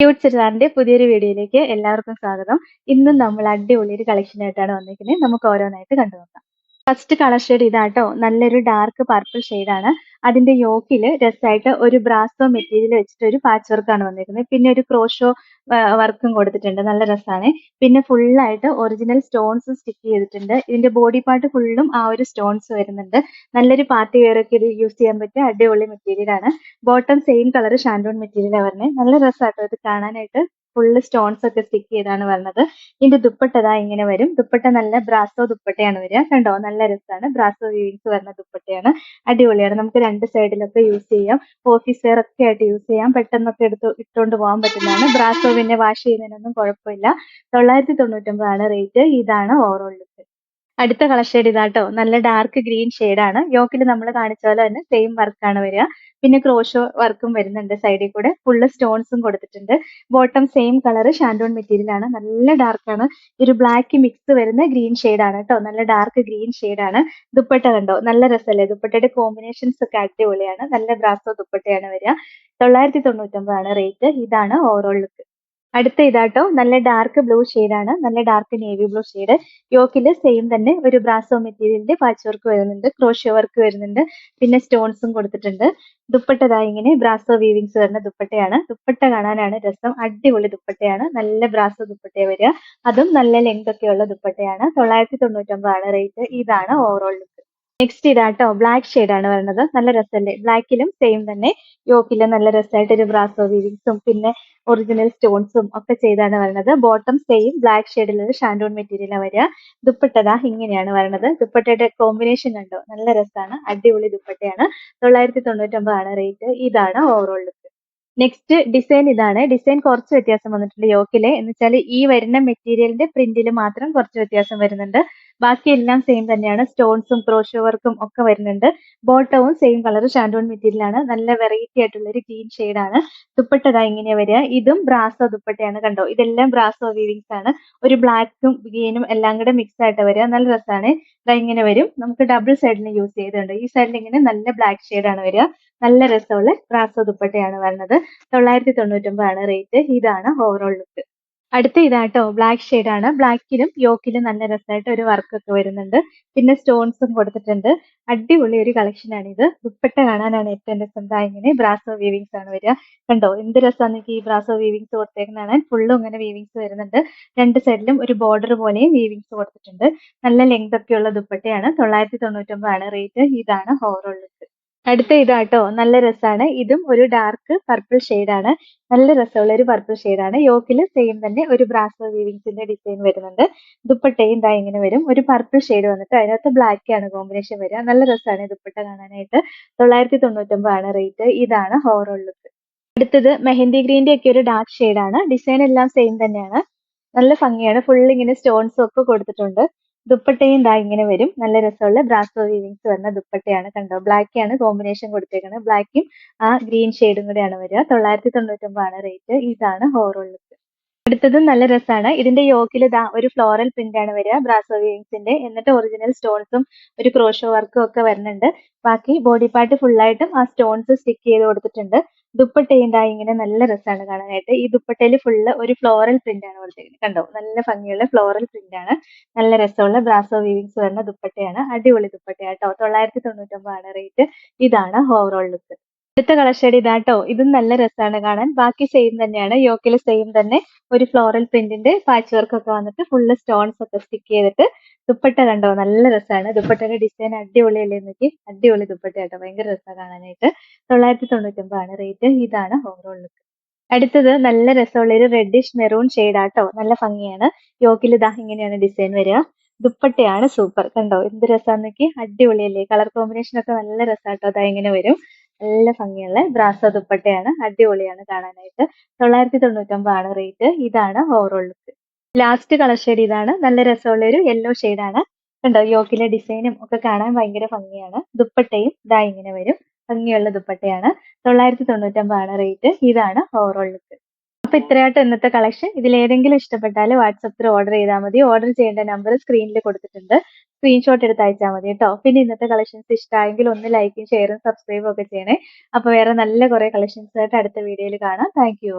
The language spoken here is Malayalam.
ക്യൂട്ട് ചുരിദാറിന്റെ പുതിയൊരു വീഡിയോയിലേക്ക് എല്ലാവർക്കും സ്വാഗതം. ഇന്നും നമ്മൾ അടിപൊളി ഒരു കളക്ഷൻ ആയിട്ടാണ് വന്നിരിക്കുന്നത്. നമുക്ക് ഓരോന്നായിട്ട് കണ്ടു നോക്കാം ഫസ്റ്റ് കളർ ഷെയ്ഡ് ഇതാട്ടോ. നല്ലൊരു ഡാർക്ക് പർപ്പിൾ ആണ്. അതിന്റെ യോക്കിൽ രസമായിട്ട് ഒരു ബ്രാസോ മെറ്റീരിയൽ വെച്ചിട്ട് ഒരു പാച്ച് വർക്കാണ് വന്നിരിക്കുന്നത്. പിന്നെ ഒരു ക്രോഷോ വർക്കും കൊടുത്തിട്ടുണ്ട്. നല്ല രസമാണ് പിന്നെ ഫുള്ളായിട്ട് ഒറിജിനൽ സ്റ്റോൺസ് സ്റ്റിക്ക് ചെയ്തിട്ടുണ്ട്. ഇതിന്റെ ബോഡി പാർട്ട് ഫുള്ളും ആ ഒരു സ്റ്റോൺസ് വരുന്നുണ്ട്. നല്ലൊരു പാർട്ടി വെയർ ഒക്കെ ഇത് യൂസ് ചെയ്യാൻ പറ്റിയ അടിപൊളി മെറ്റീരിയൽ ആണ്. ബോട്ടം സെയിം കളർ ഷാൻഡോൺ മെറ്റീരിയലാണ് വരുന്നത് നല്ല രസമാട്ടോ ഇത് കാണാനായിട്ട്. ഫുള്ള് സ്റ്റോൺസ് ഒക്കെ സ്റ്റിക്ക് ചെയ്താണ് വരുന്നത് ഇതിന്റെ ദുപ്പട്ട ഇതാ ഇങ്ങനെ വരും. ദുപ്പട്ട നല്ല ബ്രാസോ ദുപ്പട്ടയാണ് വരിക. കണ്ടോ? നല്ല രസമാണ് ബ്രാസോ വീവിങ്സ് വരുന്ന ദുപ്പട്ടയാണ്. അടിപൊളിയാണ്. നമുക്ക് രണ്ട് സൈഡിലൊക്കെ യൂസ് ചെയ്യാം. ഓഫീസ് വെയർ ഒക്കെ ആയിട്ട് യൂസ് ചെയ്യാം. പെട്ടെന്നൊക്കെ എടുത്ത് ഇട്ടുകൊണ്ട് പോകാൻ പറ്റുന്നതാണ്. ബ്രാസോ പിന്നെ വാഷ് ചെയ്യുന്നതിനൊന്നും കുഴപ്പമില്ല. തൊള്ളായിരത്തി തൊണ്ണൂറ്റൊമ്പതാണ് റേറ്റ് ഇതാണ് ഓവറോൾ ലുക്ക് അടുത്ത കളർ ഷെയ്ഡ് ഇതാട്ടോ. നല്ല ഡാർക്ക് ഗ്രീൻ ആണ്. യോക്കിൽ നമ്മൾ കാണിച്ച പോലെ തന്നെ സെയിം വർക്കാണ് വരിക. പിന്നെ ക്രോഷോ വർക്കും വരുന്നുണ്ട് സൈഡിൽ കൂടെ. ഫുള്ള് സ്റ്റോൺസും കൊടുത്തിട്ടുണ്ട്. ബോട്ടം സെയിം കളർ ഷാൻഡോൺ മെറ്റീരിയൽ ആണ്. നല്ല ഡാർക്ക് ആണ്. ഒരു ബ്ലാക്ക് മിക്സ് വരുന്ന ഗ്രീൻ ആണ് കേട്ടോ നല്ല ഡാർക്ക് ഗ്രീൻ ആണ്. ദുപ്പട്ട കണ്ടോ? നല്ല രസമല്ലേ ദുപ്പട്ടയുടെ കോമ്പിനേഷൻസ് ഒക്കെ അടിപൊളിയാണ്. നല്ല ബ്രാസോ ദുപ്പട്ടയാണ് വരിക. തൊള്ളായിരത്തി തൊണ്ണൂറ്റൊമ്പതാണ് റേറ്റ് ഇതാണ് ഓവറോൾ ലുക്ക് അടുത്ത ഇതാട്ടോ നല്ല ഡാർക്ക് ബ്ലൂ ആണ്. നല്ല ഡാർക്ക് നേവി ബ്ലൂ ഷെയ്ഡ് യോക്കിൽ സെയിം തന്നെ ഒരു ബ്രാസോ മെറ്റീരിയലിന്റെ പാച്ച് വർക്ക് വരുന്നുണ്ട് ക്രോഷ്യോ വർക്ക് വരുന്നുണ്ട് പിന്നെ സ്റ്റോൺസും കൊടുത്തിട്ടുണ്ട്. ദുപ്പട്ടതാ ഇങ്ങനെ ബ്രാസോ വീവിങ്സ് വരുന്ന ദുപ്പട്ടയാണ്. ദുപ്പട്ട കാണാനാണ് രസം. അടിപൊളി ദുപ്പട്ടയാണ്. നല്ല ബ്രാസോ ദുപ്പട്ട വരിക. അതും നല്ല ലെങ്ത് ഒക്കെയുള്ള ദുപ്പട്ടയാണ്. തൊള്ളായിരത്തി തൊണ്ണൂറ്റൊമ്പതാണ് റേറ്റ് ഇതാണ് ഓവറോൾ ലുക്ക് നെക്സ്റ്റ് ഇതാട്ടോ ബ്ലാക്ക് ആണ് വരുന്നത് നല്ല രസമല്ലേ ബ്ലാക്കിലും സെയിം തന്നെ. യോക്കിലും നല്ല രസമായിട്ട് ഒരു ബ്രാസോ വീവിങ്സും പിന്നെ ഒറിജിനൽ സ്റ്റോൺസും ഒക്കെ ചെയ്താണ് വരുന്നത് ബോട്ടം സെയിം ബ്ലാക്ക് ഷെയ്ഡിലുള്ള ഷാൻഡോൺ മെറ്റീരിയലാണ് വരിക. ദുപ്പട്ടതാ ഇങ്ങനെയാണ് വരുന്നത് ദുപ്പട്ടയുടെ കോമ്പിനേഷൻ കണ്ടോ? നല്ല രസമാണ് അടിപൊളി ദുപ്പട്ടയാണ്. തൊള്ളായിരത്തി തൊണ്ണൂറ്റൊമ്പതാണ് റേറ്റ് ഇതാണ് ഓവറോൾ നെക്സ്റ്റ് ഡിസൈൻ ഇതാണ്. ഡിസൈൻ കുറച്ച് വ്യത്യാസം വന്നിട്ടുണ്ട് യോക്കിലെ. എന്ന് വെച്ചാൽ ഈ വരുന്ന മെറ്റീരിയലിന്റെ പ്രിന്റിൽ മാത്രം കുറച്ച് വ്യത്യാസം വരുന്നുണ്ട്. ബാക്കി എല്ലാം സെയിം തന്നെയാണ്. സ്റ്റോൺസും ക്രോഷോ വർക്കും ഒക്കെ വരുന്നുണ്ട്. ബോട്ടവും സെയിം കളർ ഷാൻഡോൺ മെറ്റീരിയൽ ആണ്. നല്ല വെറൈറ്റി ആയിട്ടുള്ള ഒരു ഗ്രീൻ ഷെയ്ഡ് ആണ്. ദുപ്പട്ട ഇതാ ഇങ്ങനെ വരിക. ഇതും ബ്രാസോ ദുപ്പട്ടയാണ് കണ്ടോ? ഇതെല്ലാം ബ്രാസോ വീവിങ്സ് ആണ്. ഒരു ബ്ലാക്കും ഗ്രീനും എല്ലാം കൂടെ മിക്സ് ആയിട്ട് വരിക. നല്ല രസമാണ് ഇതാ ഇങ്ങനെ വരും. നമുക്ക് ഡബിൾ സൈഡിൽ യൂസ് ചെയ്തിട്ടുണ്ട്. ഈ സൈഡിൽ ഇങ്ങനെ നല്ല ബ്ലാക്ക് ഷെയ്ഡ് ആണ് വരിക. നല്ല രസമുള്ള ബ്രാസോ ദുപ്പട്ടയാണ് വരുന്നത്. തൊള്ളായിരത്തി തൊണ്ണൂറ്റൊമ്പതാണ് റേറ്റ് ഇതാണ് ഓവറോൾ ലുക്ക് അടുത്ത ഇതാട്ടോ ബ്ലാക്ക് ആണ്. ബ്ലാക്കിലും യോക്കിലും നല്ല രസമായിട്ട് ഒരു വർക്ക് ഒക്കെ വരുന്നുണ്ട്. പിന്നെ സ്റ്റോൺസും കൊടുത്തിട്ടുണ്ട്. അടിപൊളി ഒരു കളക്ഷൻ ആണ് ഇത്. ദുപ്പട്ട കാണാനാണ് ഏറ്റവും രസം എന്താ ഇങ്ങനെ ബ്രാസോ വീവിങ്സ് ആണ് വരിക. കണ്ടോ എന്ത് രസമാണ് ഈ ബ്രാസോ വീവിങ്സ് കൊടുത്തേക്കുന്നതാണ് ഫുള്ളും ഇങ്ങനെ വീവിങ്സ് വരുന്നുണ്ട്. രണ്ട് സൈഡിലും ഒരു ബോർഡർ പോലെയും വീവിങ്സ് കൊടുത്തിട്ടുണ്ട്. നല്ല ലെങ്ത് ഒക്കെയുള്ള ദുപ്പട്ടയാണ്. തൊള്ളായിരത്തി തൊണ്ണൂറ്റൊമ്പതാണ് റേറ്റ് ഇതാണ് ലുക്ക് അടുത്ത ഇതാട്ടോ നല്ല രസമാണ് ഇതും ഒരു ഡാർക്ക് പർപ്പിൾ ആണ്. നല്ല രസമുള്ള ഒരു പർപ്പിൾ ആണ്. യോക്കിൽ സെയിം തന്നെ ഒരു ബ്രാസോ വീവിങ്സിന്റെ ഡിസൈൻ വരുന്നുണ്ട്. ദുപ്പട്ടയും ഇതാ ഇങ്ങനെ വരും. ഒരു പർപ്പിൾ ഷെയ്ഡ് വന്നിട്ട് അതിനകത്ത് ബ്ലാക്ക് ആണ് കോമ്പിനേഷൻ വരിക. നല്ല രസമാണ് ദുപ്പട്ട കാണാനായിട്ട്. തൊള്ളായിരത്തി തൊണ്ണൂറ്റൊമ്പതാണ് റേറ്റ് ഇതാണ് ഓവറോൾ ലുക്ക് അടുത്തത് മെഹന്തി ഗ്രീന്റെ ഒക്കെ ഒരു ഡാർക്ക് ആണ്. ഡിസൈൻ എല്ലാം സെയിം തന്നെയാണ്. നല്ല ഭംഗിയാണ്. ഫുൾ ഇങ്ങനെ സ്റ്റോൺസും ഒക്കെ കൊടുത്തിട്ടുണ്ട്. ദുപ്പട്ടയും ദാ ഇങ്ങനെ വരും. നല്ല രസമുള്ള ബ്രാസോ വീവിങ്സ് വരുന്ന ദുപ്പട്ടയാണ് കണ്ടോ? ബ്ലാക്ക് ആണ് കോമ്പിനേഷൻ കൊടുത്തേക്കുന്നത് ബ്ലാക്കും ആ ഗ്രീൻ ഷെയ്ഡും കൂടെയാണ് വരിക. തൊള്ളായിരത്തി തൊണ്ണൂറ്റൊമ്പതാണ് റേറ്റ് ഇതാണ് ഹോറുള്ളത് അടുത്തതും നല്ല രസമാണ്. ഇതിന്റെ യോക്കിൽ ഇതാ ഒരു ഫ്ലോറൽ പ്രിന്റ് ആണ് വരിക ബ്രാസോ വീവിങ്സിന്റെ എന്നിട്ട് ഒറിജിനൽ സ്റ്റോൺസും ഒരു ക്രോഷോ വർക്കും ഒക്കെ വരുന്നുണ്ട്. ബാക്കി ബോഡി പാർട്ട് ഫുള്ളായിട്ടും ആ സ്റ്റോൺസ് സ്റ്റിക്ക് ചെയ്ത് കൊടുത്തിട്ടുണ്ട്. ദുപ്പട്ടയും ദാ ഇങ്ങനെ നല്ല രസമാണ് കാണാനായിട്ട്. ഈ ദുപ്പട്ടയിൽ ഫുള്ള് ഒരു ഫ്ലോറൽ പ്രിന്റ് ആണ് കൊടുത്തിരിക്കുന്നത് കണ്ടോ? നല്ല ഭംഗിയുള്ള ഫ്ലോറൽ പ്രിന്റ് ആണ്. നല്ല രസമുള്ള ബ്രാസോ വീവിങ്സ് വരുന്ന ദുപ്പട്ടയാണ്. അടിപൊളി ദുപ്പട്ടയാട്ടോ. തൊള്ളായിരത്തി തൊണ്ണൂറ്റൊമ്പതാണ് റേറ്റ് ഇതാണ് ഓവറോൾ ലുക്ക് അടുത്ത കളർ ഷെയ്ഡ് ഇതാട്ടോ. ഇതും നല്ല രസമാണ് കാണാൻ. ബാക്കി സെയിം തന്നെയാണ്. യോക്കിൽ സെയിം തന്നെ ഒരു ഫ്ലോറൽ പ്രിന്റിന്റെ പാച്ച് വർക്ക് ഒക്കെ വന്നിട്ട് ഫുള്ള് സ്റ്റോൺസ് ഒക്കെ സ്റ്റിക്ക് ചെയ്തിട്ട് ദുപ്പട്ട കണ്ടോ? നല്ല രസമാണ്. ദുപ്പട്ടയുടെ ഡിസൈൻ അടിപൊളിയല്ലേ നോക്കി അടിപൊളി ദുപ്പട്ട കേട്ടോ. ഭയങ്കര രസമാണ് കാണാനായിട്ട്. തൊള്ളായിരത്തി തൊണ്ണൂറ്റൊമ്പതാണ് റേറ്റ് ഇതാണ് ഓവറോൾ ലുക്ക് അടുത്തത് നല്ല രസമുള്ള ഒരു റെഡിഷ് മെറൂൺ ഷെയ്ഡ് ആട്ടോ. നല്ല ഭംഗിയാണ്. യോക്കിൽ ഇതാ ഇങ്ങനെയാണ് ഡിസൈൻ വരിക. ദുപ്പട്ടയാണ് സൂപ്പർ കണ്ടോ? എന്ത് രസാന്നൊക്കെ അടിപൊളിയല്ലേ കളർ കോമ്പിനേഷൻ ഒക്കെ നല്ല രസാട്ടോ. അതാ ഇങ്ങനെ വരും. നല്ല ഭംഗിയുള്ള ബ്രാസോ ദുപ്പട്ടയാണ് അടിപൊളിയാണ് കാണാനായിട്ട്. തൊള്ളായിരത്തി തൊണ്ണൂറ്റൊമ്പതാണ് റേറ്റ്. ഇതാണ് overall look last colour shade ഇതാണ്. നല്ല രസമുള്ള ഒരു യെല്ലോ ആണ്. കണ്ടോ യോക്കിലെ ഡിസൈനും ഒക്കെ കാണാൻ ഭയങ്കര ഭംഗിയാണ്. ദുപ്പട്ടയും ഇതാ ഇങ്ങനെ വരും. ഭംഗിയുള്ള ദുപ്പട്ടയാണ്. തൊള്ളായിരത്തി തൊണ്ണൂറ്റൊമ്പതാണ് റേറ്റ്. ഇതാണ് ഓവറോൾ ലുക്ക് അപ്പൊ ഇത്രയായിട്ട് ഇന്നത്തെ കളക്ഷൻ ഇതിൽ ഏതെങ്കിലും ഇഷ്ടപ്പെട്ടാൽ വാട്സപ്പിൽ ഓർഡർ ചെയ്താൽ മതി. ഓർഡർ ചെയ്യേണ്ട നമ്പർ സ്ക്രീനിൽ കൊടുത്തിട്ടുണ്ട്. സ്ക്രീൻഷോട്ട് എടുത്ത് അയച്ചാൽ മതി കേട്ടോ. പിന്നെ ഇന്നത്തെ കളക്ഷൻസ് ഇഷ്ടമായെങ്കിൽ ഒന്ന് ലൈക്കും ഷെയറും സബ്സ്ക്രൈബും ഒക്കെ ചെയ്യണേ. അപ്പൊ വേറെ നല്ല കുറെ കളക്ഷൻസ് ആയിട്ട് അടുത്ത വീഡിയോയിൽ കാണാം. Thank you